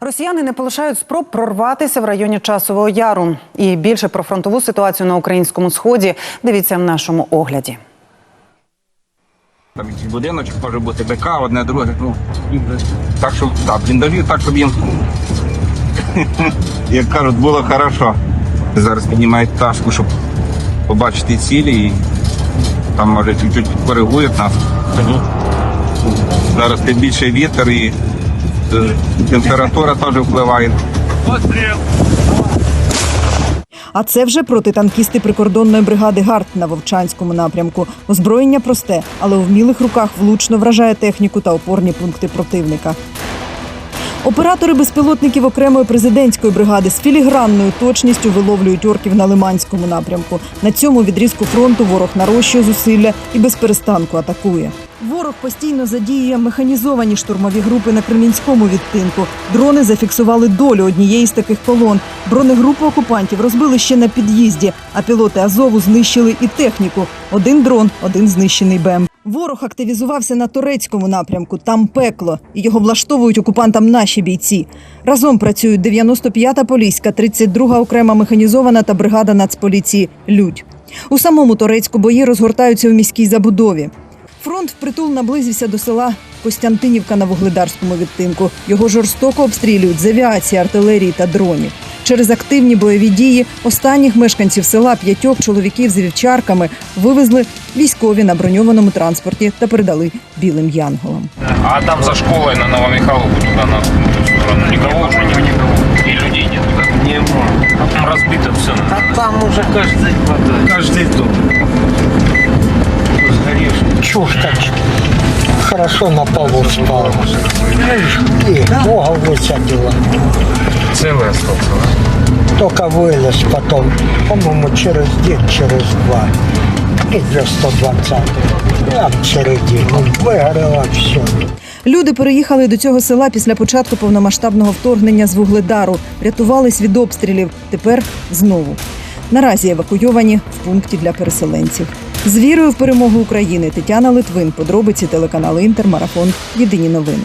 Росіяни не полишають спроб прорватися в районі часового яру. І більше про фронтову ситуацію на українському сході дивіться в нашому огляді. Там якийсь будиночок може бути БК, одне друге. Ну, так, щоб так, бліндажі, так, щоб їм, як кажуть, було хорошо. Зараз піднімають пташку, щоб побачити цілі і там може чуть-чуть коригують нас. Зараз тим більше вітер і температура теж впливає. А це вже протитанкісти прикордонної бригади ГАРД на Вовчанському напрямку. Озброєння просте, але у вмілих руках влучно вражає техніку та опорні пункти противника. Оператори безпілотників окремої президентської бригади з філігранною точністю виловлюють орків на Лиманському напрямку. На цьому відрізку фронту ворог нарощує зусилля і без перестанку атакує. Ворог постійно задіює механізовані штурмові групи на Кремінському відтинку. Дрони зафіксували долю однієї з таких колон. Бронегрупу окупантів розбили ще на під'їзді, а пілоти Азову знищили і техніку. Один дрон, один знищений БМ. Ворог активізувався на турецькому напрямку. Там пекло, його влаштовують окупантам наші бійці. Разом працюють 95-та поліська, 32-га окрема механізована та бригада Нацполіції Людь. У самому Торецьку бої розгортаються у міській забудові. Фронт впритул наблизився до села Костянтинівка на вугледарському відтинку. Його жорстоко обстрілюють з авіації, артилерії та дронів. Через активні бойові дії останніх мешканців села п'ятьох чоловіків з вівчарками вивезли військові на броньованому транспорті та передали білим янголам. А там за школой на Новомихайловку туда на ту сторону никого уже нет. И людей нет, да? Нема. А там разбито все. А там уже каждый, каждый дом. Сгоревший. чушь так хорошо на полу спал. И Бога высадила. Целый остался, да? Только вылез потом, по-моему, через день, через два. И для 120 Прям в середину. Выгорело все. Люди переїхали до цього села після початку повномасштабного вторгнення з вугледару, рятувались від обстрілів. Тепер знову. Наразі евакуйовані в пункті для переселенців. З вірою в перемогу України Тетяна Литвин. Подробиці телеканалу Інтермарафон. Єдині новини.